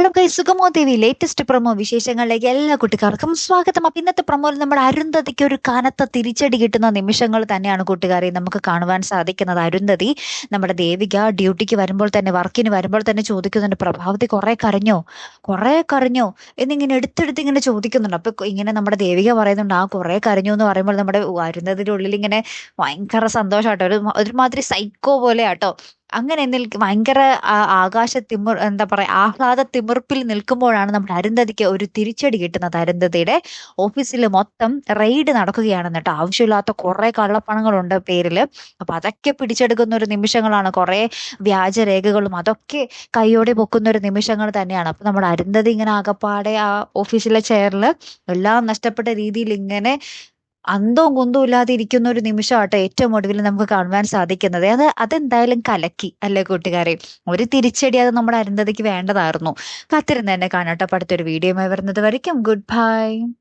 Hello കൈ സുഗമോ ദേവി latest promo വിശേഷങ്ങളിലേക്ക് എല്ലാ കുട്ടിക്കാർക്കും സ്വാഗതം. അപ്പൊ ഇന്നത്തെ പ്രൊമോയിൽ നമ്മുടെ അരുന്ധതിക്ക് ഒരു കനത്ത തിരിച്ചടി കിട്ടുന്ന നിമിഷങ്ങൾ തന്നെയാണ് കൂട്ടുകാരെ നമുക്ക് കാണുവാൻ സാധിക്കുന്നത്. അരുന്ധതി നമ്മുടെ ദേവിക ഡ്യൂട്ടിക്ക് വരുമ്പോൾ തന്നെ വർക്കിന് വരുമ്പോൾ തന്നെ ചോദിക്കുന്നുണ്ട് പ്രഭാവതി കുറെ കരഞ്ഞോ? കുറെ കരഞ്ഞോ? എന്നിങ്ങനെ എടുത്തെടുത്ത് ഇങ്ങനെ ചോദിക്കുന്നുണ്ട്. അപ്പൊ ഇങ്ങനെ നമ്മുടെ ദേവിക പറയുന്നുണ്ട് ആ കുറെ കരഞ്ഞു എന്ന് പറയുമ്പോൾ നമ്മുടെ അരുന്ധതിയുടെ ഉള്ളിൽ ഇങ്ങനെ ഭയങ്കര സന്തോഷമാട്ടോ ഒരു ഒരുമാതിരി സൈക്കോ പോലെ ആട്ടോ അങ്ങനെ നിൽക്ക് ഭയങ്കര ആകാശ തിമിർ എന്താ പറയാ ആഹ്ലാദ തിമിർപ്പിൽ നിൽക്കുമ്പോഴാണ് നമ്മുടെ അരുന്ധതിക്ക് ഒരു തിരിച്ചടി കിട്ടുന്നത്. അരുന്ധതിയുടെ ഓഫീസിൽ മൊത്തം റെയ്ഡ് നടക്കുകയാണെന്ന് കേട്ടോ. ആവശ്യമില്ലാത്ത കുറെ കള്ളപ്പണങ്ങളുണ്ട് പേരിൽ അപ്പൊ അതൊക്കെ പിടിച്ചെടുക്കുന്ന ഒരു നിമിഷങ്ങളാണ്. കുറെ വ്യാജരേഖകളും അതൊക്കെ കൈയോടെ പൊക്കുന്ന ഒരു നിമിഷങ്ങൾ തന്നെയാണ്. അപ്പൊ നമ്മുടെ അരുന്ധതി ഇങ്ങനെ ആകപ്പാടെ ആ ഓഫീസിലെ ചെയറിൽ എല്ലാം നഷ്ടപ്പെട്ട രീതിയിൽ ഇങ്ങനെ അന്തവും കുന്തവും ഇല്ലാതെ ഇരിക്കുന്ന ഒരു നിമിഷമാട്ടോ ഏറ്റവും ഒടുവിൽ നമുക്ക് കാണുവാൻ സാധിക്കുന്നത്. അത് അതെന്തായാലും കലക്കി അല്ലേ കൂട്ടുകാരെ? ഒരു തിരിച്ചടി അത് നമ്മുടെ അരുന്ധതിക്ക് വേണ്ടതായിരുന്നു. കാത്തിരുന്ന് തന്നെ കാണാട്ടോ. അടുത്തൊരു വീഡിയോ വരുന്നത് വരയ്ക്കും. Good bye